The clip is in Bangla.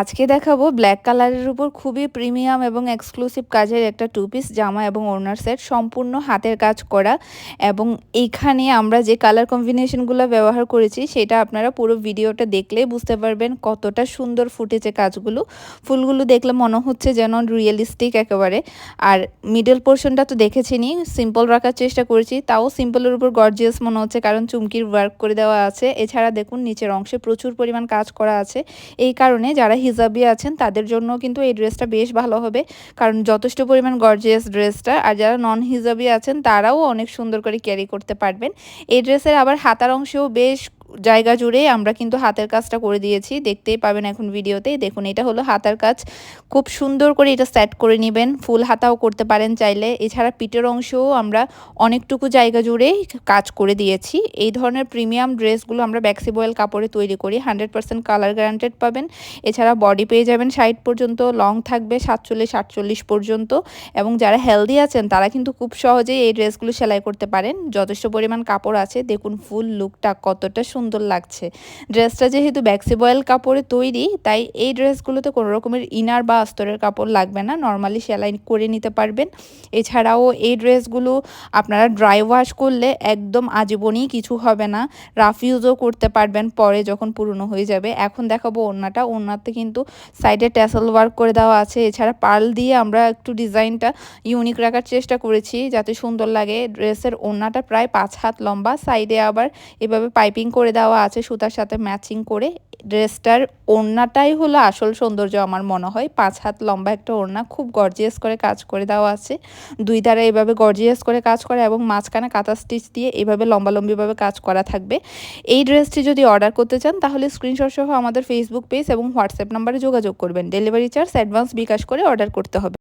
আজকে দেখাবো ব্ল্যাক কালারের উপর খুবই প্রিমিয়াম এবং এক্সক্লুসিভ কাজের একটা টু পিস জামা এবং ওড়নার সেট সম্পূর্ণ হাতের কাজ করা এবং এইখানে আমরা যে কালার কম্বিনেশনগুলো ব্যবহার করেছি সেটা আপনারা পুরো ভিডিওটা দেখলেই বুঝতে পারবেন কতটা সুন্দর ফুটেছে কাজগুলো। ফুলগুলো দেখলে মনে হচ্ছে যেন রিয়েলিস্টিক একেবারে। আর মিডল পোর্শনটা তো দেখেছিনি সিম্পল রাখার চেষ্টা করেছি, তাও সিম্পলের উপর গর্জিয়াস মনে হচ্ছে কারণ চুমকির ওয়ার্ক করে দেওয়া আছে। এছাড়া দেখুন, নিচের অংশে প্রচুর পরিমাণ কাজ করা আছে। এই কারণে যারা হিজাবি আছেন, তাদের জন্য কিন্তু এই ড্রেসটা বেশ ভালো হবে। কারণ যথেষ্ট পরিমাণ গর্জিয়াস ড্রেসটা আর যারা নন হিজাবি আছেন, তারাও অনেক সুন্দর করে ক্যারি করতে পারবেন। এই ড্রেসের আবার হাতার অংশেও বেশ জায়গা জুড়ে আমরা কিন্তু হাতের কাজটা করে দিয়েছি। দেখতেই পাবেন এখন ভিডিওতেই। দেখুন, এটা হলো হাতার কাজ। খুব সুন্দর করে এটা সেট করে নেবেন। ফুল হাতাও করতে পারেন চাইলে। এছাড়া পিঠের অংশও আমরা অনেকটুকু জায়গা জুড়ে কাজ করে দিয়েছি। এই ধরনের প্রিমিয়াম ড্রেসগুলো আমরা ব্যাক্সিবয়েল কাপড়ে তৈরি করি। হান্ড্রেড পার্সেন্ট কালার গ্যারান্টেড পাবেন। এছাড়া বডি পেয়ে যাবেন ষাট পর্যন্ত লং থাকবে সাতচল্লিশ, আটচল্লিশ পর্যন্ত। এবং যারা হেলদি আছেন, তারা কিন্তু খুব সহজেই এই ড্রেসগুলো সেলাই করতে পারেন। যথেষ্ট পরিমাণ কাপড় আছে। দেখুন ফুল লুকটা কতটা সুন্দর। লাগছে। ড্রেসটা যেহেতু ব্যাক্সিবয়েল কাপড়ে তৈরি, তাই এই ড্রেসগুলোতে কোনো রকমের ইনার বা আস্তরের কাপড় লাগবে না নর্মালি সেলাই করে নিতে পারবেন। এছাড়াও এই ড্রেসগুলো আপনারা ড্রাই ওয়াশ করলে একদম আজীবনই কিছু হবে না রাফ ইউজও করতে পারবেন পরে যখন পুরনো হয়ে যাবে। এখন দেখাবো ওড়নাটা, ওড়নাতে কিন্তু সাইডে ট্যাসেল ওয়ার্ক করে দেওয়া আছে। এছাড়া পার্ল দিয়ে আমরা একটু ডিজাইনটা ইউনিক রাখার চেষ্টা করেছি, যাতে সুন্দর লাগে। ড্রেসের ওড়নাটা প্রায় পাঁচ হাত লম্বা সাইডে আবার এভাবে পাইপিং করে দেওয়া আছে সুতার সাথে ম্যাচিং করে। ড্রেসটার ওড়নাটাই হলো আসল সৌন্দর্য আমার মনে হয়। পাঁচ হাত লম্বা একটা ওড়না, খুব গর্জিয়াস করে কাজ করে দেওয়া আছে। দুই ধারে এভাবে গর্জিয়াস করে কাজ করা এবং মাঝখানে কাঁথা স্টিচ দিয়ে এভাবে লম্বালম্বিভাবে কাজ করা থাকবে। এই ড্রেসটি যদি অর্ডার করতে চান, তাহলে স্ক্রিনশট সহ আমাদের ফেসবুক পেজ এবং হোয়াটসঅ্যাপ নাম্বারে যোগাযোগ করবেন। ডেলিভারি চার্জ অ্যাডভান্স বিকাশ করে অর্ডার করতে হবে।